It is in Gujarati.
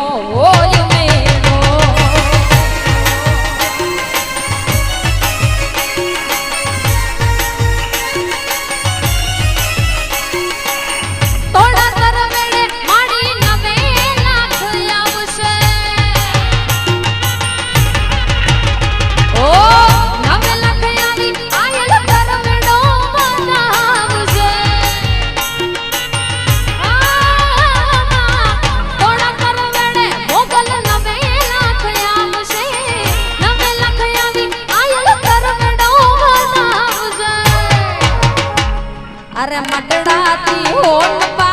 Oh, meu અરે મટડાતી